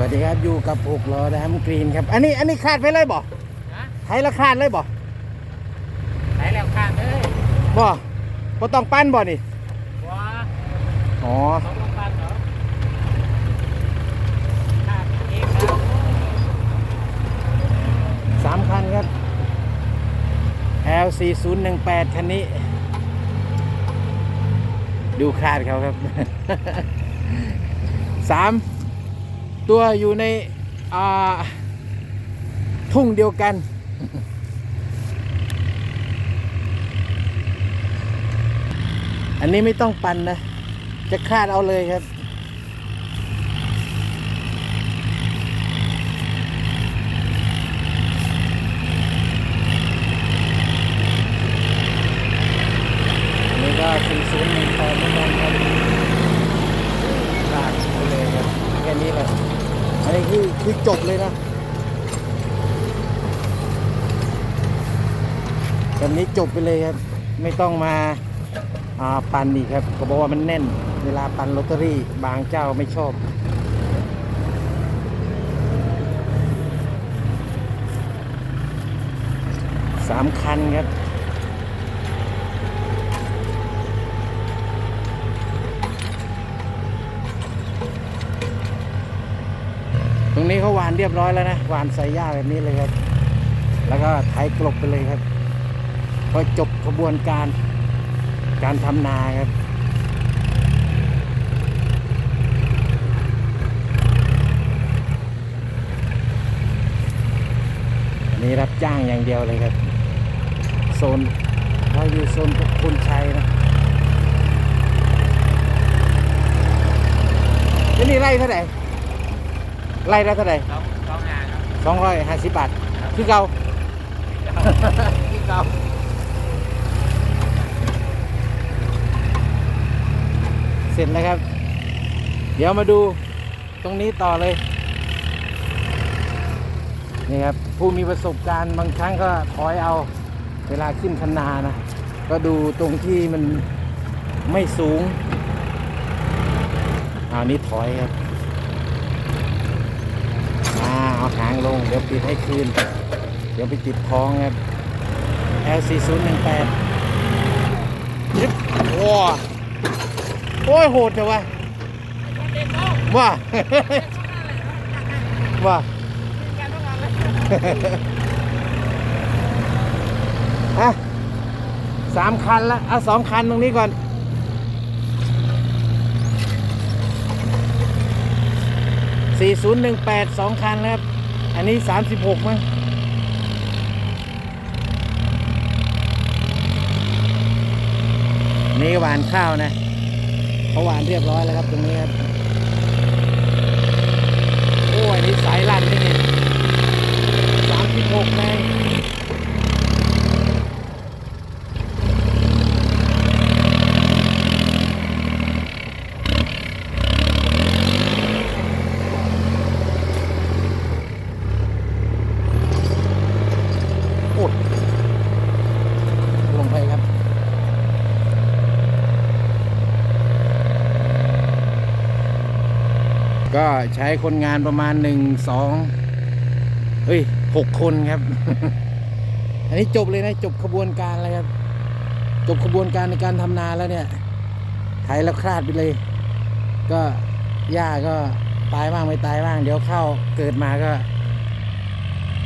วัสดีครับอยู่กับหกล้อแรมกรีนครับ อันนี้อันนี้คาดไปเลยบ่ฮะไทยละคาดเลยบ่ไหนแล้วข้างเลยบ่บ่ต้องปั้นบ่นี่ว้าอ๋อสองโรงพยาบาลเหรอข้างเองครับสามคันครับ L 4 0 1 8 คันนี้ ดูคาดเขาครับสาม ตัวอยู่ในทุ่งเดียวกัน อันนี้ไม่ต้องปั่นนะ จะคาดเอาเลยครับ อันนี้ก็สี่ศูนย์หนึ่งแปดไม่ต้องครับลากไปเลยครับแค่นี้แหละอั นนี้คือคือจบเลยนะแบบนี้จบไปเลยครับ ไม่ต้องมาอ่าปั่นอีกครับก็บอกว่ามันแน่น เวลาปั่นลอตเตอรี่บางเจ้าไม่ชอบสามคันครับ ตรงนี้ เรียบร้อยแล้วนะหวานใส่หญ้าแบบนี้เลยครับ แล้วก็ไถกลบไปเลยครับก็จบกระบวนการการทำนาครับนี้รับจ้างอย่างเดียวเลยครับ โซนเราอยู่โซนคุณชัยนะนี่ไร่เท่าไหร่ ไร่ละเท่าไหร่สองสองงานครับสองร้อยห้าสิบบาท คือเก่าคือเก่าเสร็จแล้วครับ เดี๋ยวมาดูตรงนี้ต่อเลย นี่ครับ ผู้มีประสบการณ์บางครั้งก็ถอยเอาเวลาขึ้นคันนานะ ก็ดูตรงที่มันไม่สูงเอานี้ถอยครับอ่า เอาหางลง เดี๋ยวปิดให้คืน เดี๋ยวไปติดคล้องครับ L 4 0 1 8 ยึบว้าโอ้ยโหดจังวะว่าว่าอะสามคันละเอาสองคันตรงนี้ก่อน สี่ศูนย์หนึ่งแปดสองคันแล้วครับ อันนี้สามสิบหกมั้งนี่หวานข้าวนะเขาหวานเรียบร้อยแล้วครับตรงนี้ครับ โอ้ยนนี่สายลั่นนี่สามสิบหกแรงโอ้ยลงไปครับ ก็ใช้คนงานประมาณหนึ่งสองเฮ้ยหกคนครับ อันนี้จบเลยนะ จบขบวนการเลยครับ จบขบวนการในการทำนาแล้วเนี่ยไถแล้วคลาดไปเลย ก็หญ้าก็ตายบ้างไม่ตายบ้าง เดี๋ยวเข้าวเกิดมาก็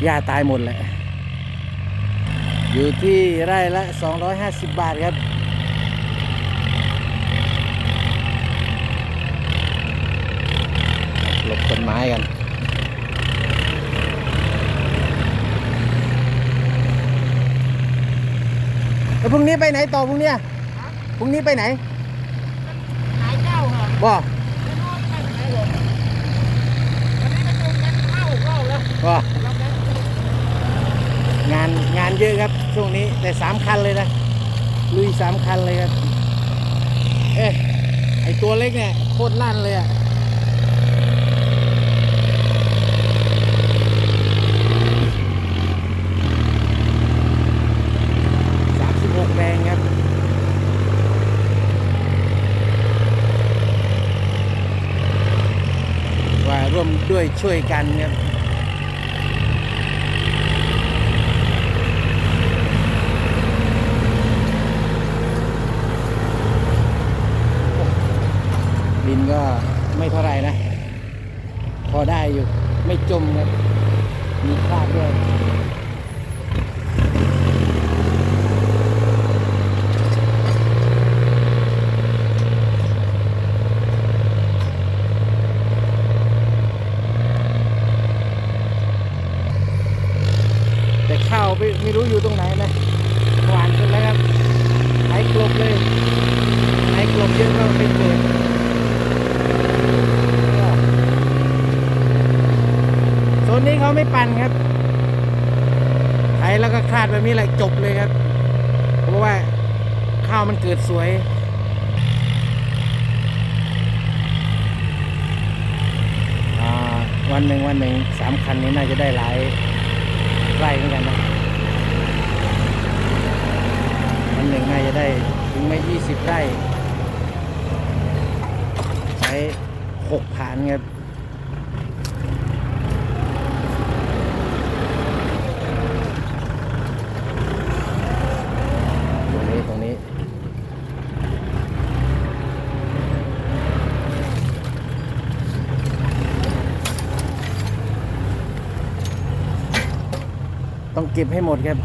หญ้าตายหมดแหละ อยู่ที่ไร่ละ 250 บาทครับ ลบต้นไม้กันแล้วพรุ่งนี้ไปไหนต่อพรุ่งเนี้ยพรุ่งนี้ไปไหนหายเจ้าเหรอบ่ไม่นอนไปไหนหรอกวันนี้ก็ดูกันเข้าเข้าแล้วบ่เราแบงค์งานงานเยอะครับช่วงนี้แต่สามคันเลยนะลุยสามคันเลยครับ เอ๊ะไอตัวเล็กเนี่ยโคตรลั่นเลยอะสามสิบหกแรงครับ ว่ารวบ วม ด้วยช่วยกันครับดินก็ไม่เท่าไรนะ พอได้อยู่ ไม่จมครับ มีคราบด้วย แต่ข้าวไม่ไม่รู้อยู่ตรงไหนนะ หวานกันแล้วครับไอ้กลบเลยไอ้กลบเยอะก็ไม่เกิดโซนนี้เขา ไม่ปั่นครับไถแล้วก็คาดแบบนี้แหละจบเลยครับ เพราะว่าข้าวมันเกิดสวยอ่าวันหนึ่งวันหนึ่งสามคันนี้น่าจะได้หลายไร่เหมือนกันนะวันหนึ่งน่าจะได้ถึงไม่ยี่สิบไร่ ใช้หกผ่านครับตรงนี้ตรงนี้ ต้อง เก็บให้หมดครับ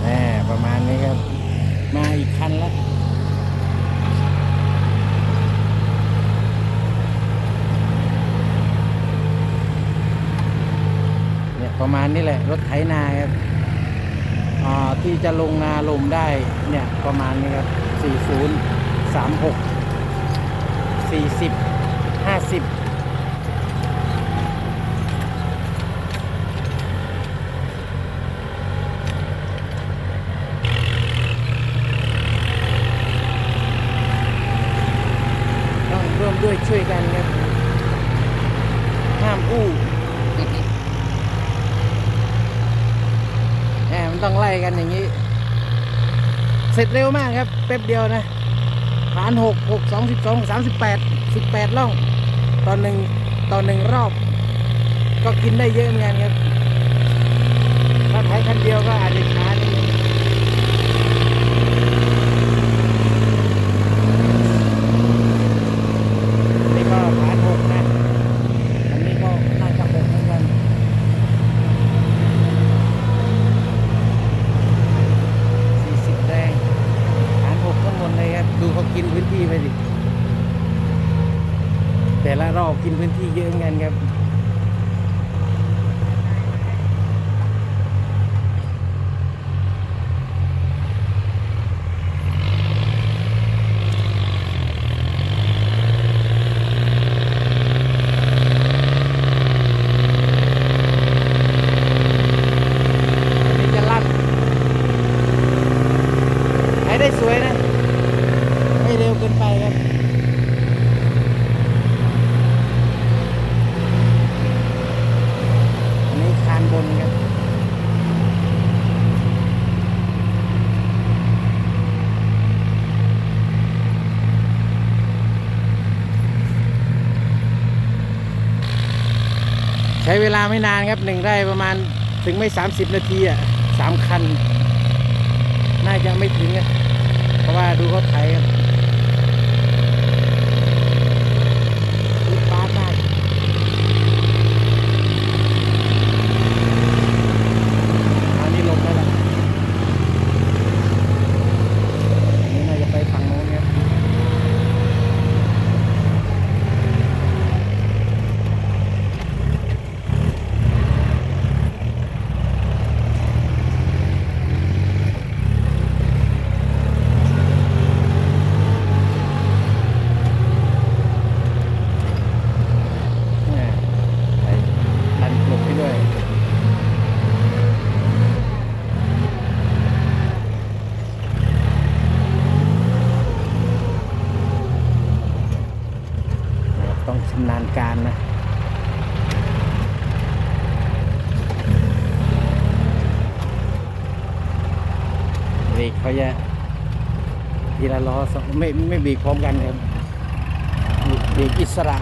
แหมประมาณนี้ครับ มาอีกคันแล้วเนี่ยประมาณนี้แหละ รถไถนาครับอ่าที่จะลงนาลมได้เนี่ยประมาณนี้ครับ 40 36 40 50ต้องร่วมด้วยช่วยกันครับ ห้ามอู้แหมมันต้องไล่กันอย่างนี้ เสร็จเร็วมากครับ แป๊บเดียวนะานหกหกสองสิบสองสามสิบแปดสิบแปดล่องตอนหนึ่งตอนหนึ่งรอบ ก็กินได้เยอะเหมือนกันครับ ถ้าใช้คันเดียวก็อาจจะช้านิดนึงนี่ก็ฐานหกนะ อันนี้ก็น่าจะหกเหมือนกัน สี่สิบแรงฐานหกข้างบนเลยครับ ดูเขากินพื้นที่ไปดิ แต่ละรอบกินพื้น ที่เยอะเหมือนกันครับ อันนี้จะลั่นใช้ได้สวยนะ ไม่เร็วเกินไปครับ อันนี้คานบนครับ ใช้เวลา ไม่นานครับหนึ่งไร่ประมาณถึงไม่ 30 นาทีอะสามคัน น่าจะไม่ถึงอะเพราะว่าดูเขาไถครับรีบปาดมากอันนี้ลงแล้วล่ะอันนี้น่าจะไปฝั่งโน้นครับ น รกเขาจะทีละล้อไม่ไม่บีบพร้อมกันครับเบรกอิสระ